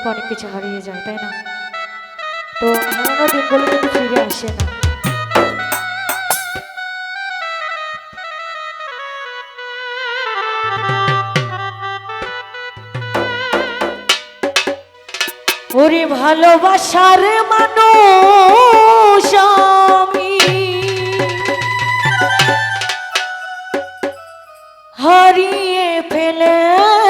থেকে অনেক কিছু হারিয়ে যায়, তাই না? তো হারানো দিনগুলো কিন্তু ফিরে আসে না। ওরে ভালোবাসার মানুষ আমি। হারিয়ে ফেলেছি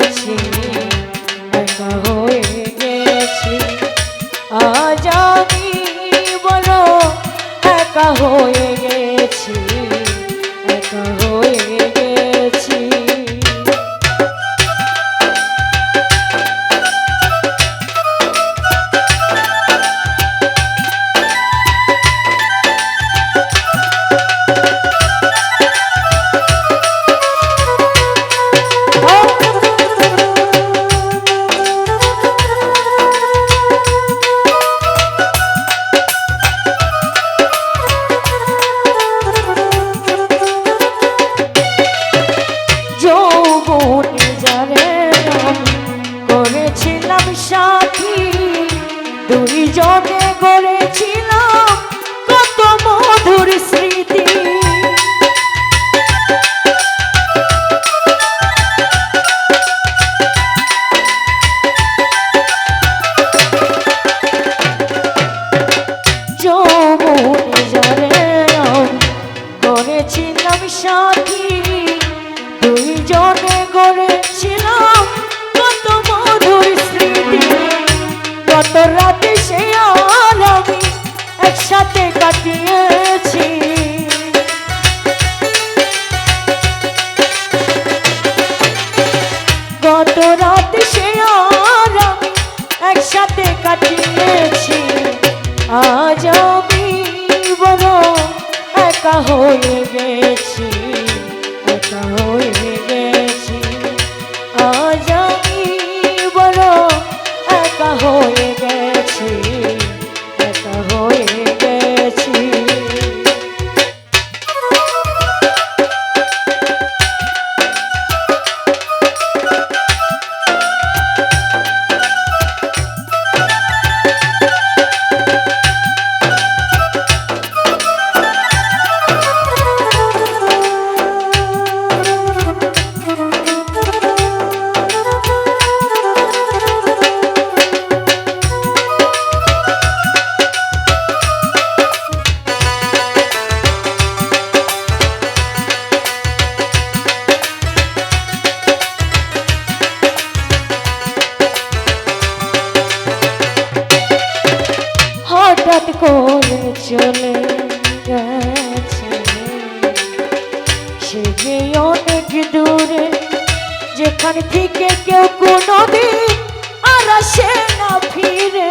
দুইজনে গড়েছিলাম কত মধুর স্মৃতি। করেছিলাম সাথী। দুইজনে গড়েছিলাম কত মধুর স্মৃতি। কত কাটিয়েছি। গত রাত সে একসাথে কাটিয়েছি। আজ আমি বড় একা হয়ে গেছি। চলে গেছে। সে অনেক দূরে, যেখান থেকে কেউ কোনোদিন আর আসে না ফিরে।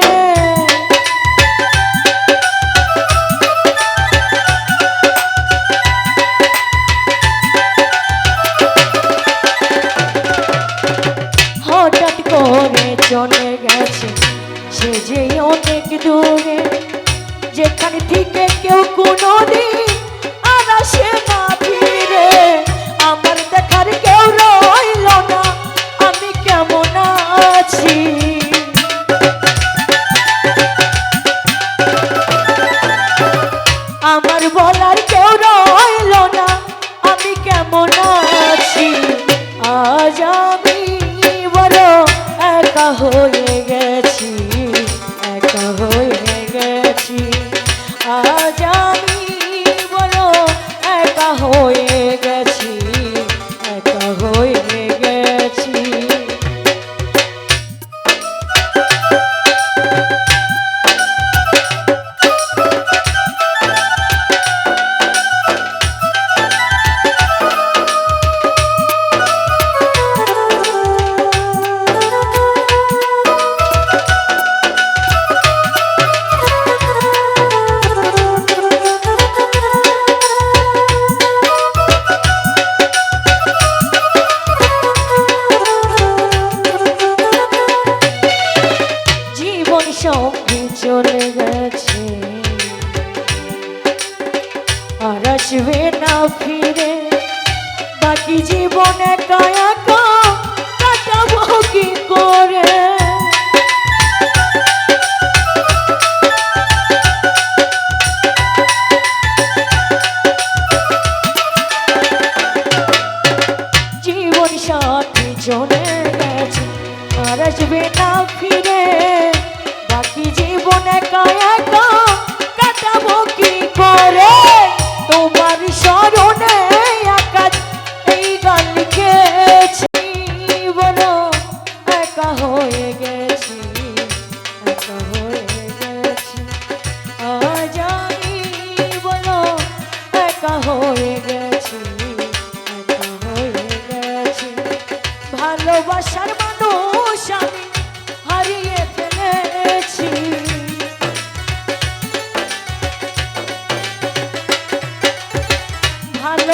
হঠাৎ করে চলে গেছে সে যে অনেক দূরে থেকে কেউ চলে গেছে। আর আসবে না ফিরে। বাকি জীবনে কি করে? জীবন সাথী চলে গেছে, আর আসবে না ফিরে।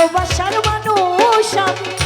ভালোবাসার মানুষ আমি।